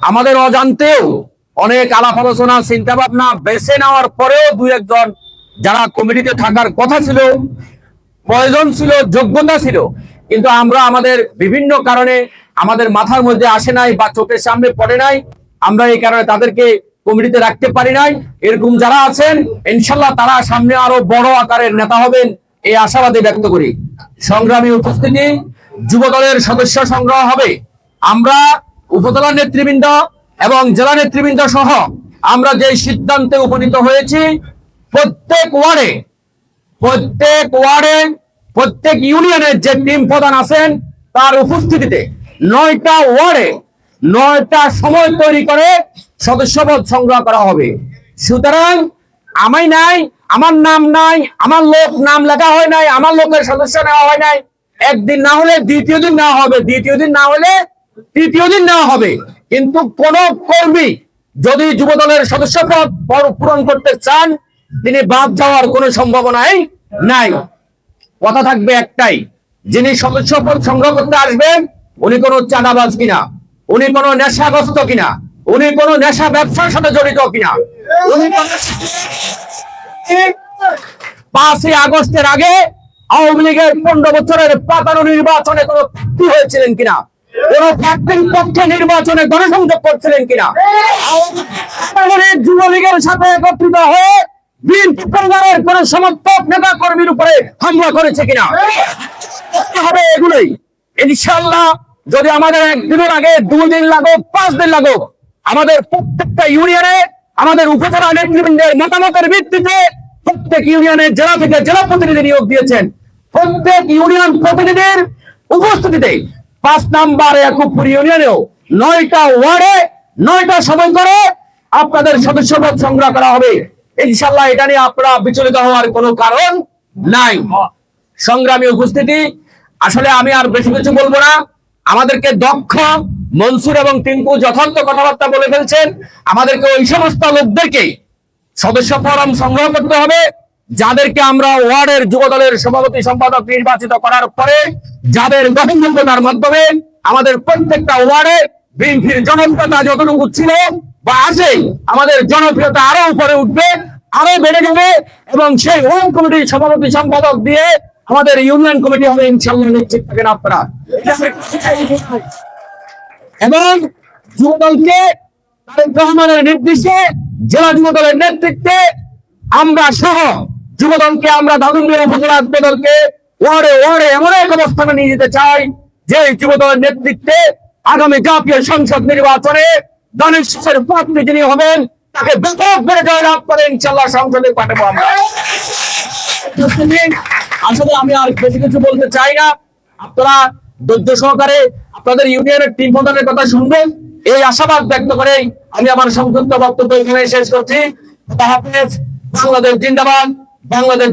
আমাদের অজান্তেও অনেক আলাপ আলোচনা চিন্তা ভাবনা বেছে নেওয়ার পরেও দু একজন যারা কমিটিতে থাকার কথা ছিল, প্রয়োজন ছিল, যোগ্যতা ছিল, কিন্তু আমরা আমাদের বিভিন্ন কারণে আমাদের মাথার মধ্যে আসে নাই বা চোখের সামনে পড়ে নাই। আমরা এই কারণে তাদেরকে কমিটিতে রাখতে পারি নাই। এরকম যারা আছেন ইনশাল্লাহ তারা সামনে আরও বড় আকারের নেতা হবেন এই আশাবাদী ব্যক্ত করি। সংগ্রামী উপস্থিতি যুব দলের সদস্য সংগ্রহ হবে। আমরা উপজেলা নেতৃবৃন্দ এবং জেলা নেতৃবৃন্দ সহ আমরা যে সিদ্ধান্তে উপনীত হয়েছি, প্রত্যেক ওয়ার্ডে প্রত্যেক ওয়ার্ডে, প্রত্যেক ইউনিয়নের যে টিম প্রধান আছেন, তার উপস্থিতিতে নয়টা ওয়ার্ডে নয়টা সময় তৈরি করে সদস্যপদ সংগ্রহ করা হবে। সুতরাং আমি নাই, আমার নাম নাই, আমার লোক নাম লেখা হয় নাই, আমার লোকের সদস্য নেওয়া হয় নাই। একদিন না হলে দ্বিতীয় দিন নেওয়া হবে, দ্বিতীয় দিন না হলে তৃতীয় দিন নেওয়া হবে। কিন্তু কোন কর্মী যদি যুব দলের সদস্য পদ পূরণ করতে চান, তিনি বাদ যাওয়ার কোনো সম্ভাবনাই নাই। কথা থাকবে একটাই, যিনি সদস্য পদ সংগ্রহ করতে আসবেন, উনি কোনো চাঁদাবাজ কিনা, উনি কোনো নেশাগ্রস্ত কিনা, উনি কোনো নেশা ব্যবসার সাথে জড়িত কিনা। পাঁচই আগস্টের আগে আওয়ামী লীগের পনেরো বছরের পাতানো নির্বাচনে কোনো হয়েছিলেন কিনা যদি আমাদের একদিনের আগে দুই দিন লাগুক পাঁচ দিন লাগুক আমাদের প্রত্যেকটা ইউনিয়নে, আমাদের উপজেলা নেতৃবৃন্দের মতামতের ভিত্তিতে প্রত্যেক ইউনিয়নে জেলা থেকে জেলা প্রতিনিধি নিয়োগ দিয়েছেন। প্রত্যেক ইউনিয়ন প্রতিনিধির উপস্থিতিতে পাঁচ নাম্বার একুপুর ইউনিয়নেও নয়টা ওয়ার্ডে নয়টা সময় করে আপনাদের সদস্যপদ সংগ্রহ করা হবে। ইনশাল্লাহ এটা নিয়ে আপনারা বিচলিত হওয়ার কোনো কারণ নাই। সংগ্রামী উপস্থিতি, আসলে আমি আর বেশি কিছু বলব না। আমাদেরকে দক্ষ, মনসুর এবং টিঙ্কু যথার্থ কথাবার্তা বলে ফেলছেন। আমাদেরকে ওই সমস্ত লোকদেরকে সদস্য ফরম সংগ্রহ করতে হবে। যাদেরকে আমরা ওয়ার্ডের যুব দলের সভাপতি সম্পাদক নির্বাচিত করার পরে যাদের গ্রহণযোগ্যতার মাধ্যমে আমাদের প্রত্যেকটা ওয়ার্ডে বিএনপির জনপ্রিয়তা যতটুকু ছিল বা আছে, আমাদের জনপ্রিয়তা আরও উপরে উঠবে, আরও বেড়ে যাবে এবং সেই ওয়ার্ড কমিটির সভাপতি সম্পাদক দিয়ে আমাদের ইউনিয়ন কমিটি হবে ইনশাল্লাহ নিশ্চিত থাকেন আপনারা। এবং যুবদলকে তারেক রহমানের নির্দেশে, জেলা যুবদলের নেতৃত্বে আমরা সহ যুবদলকে আমরা দাদুন্দিয়া উপজেলা যুবদলকে ওয়ার্ডে ওয়ার্ডে এমন এক অবস্থানে নিয়ে যেতে চাই যে যুবদলের নেতৃত্বে আগামী জাতীয় সংসদ নির্বাচনে শেষের প্রার্থী যিনি হবেন, তাকে ব্যাপক বেড়ে জয়লাভ করে ইনশাল্লাহ সংসদে পাঠাবো আমরা। আসলে আমি আর বেশি কিছু বলতে চাই না। আপনারা ধৈর্য সহকারে আপনাদের ইউনিয়নের টিম প্রধানের কথা শুনবেন। এই আশাবাদ ব্যক্ত করে আমি আমার সংক্ষিপ্ত বক্তব্য এখানে শেষ করছি। বাংলাদেশ জিন্দাবাদ। বাংলাদেশ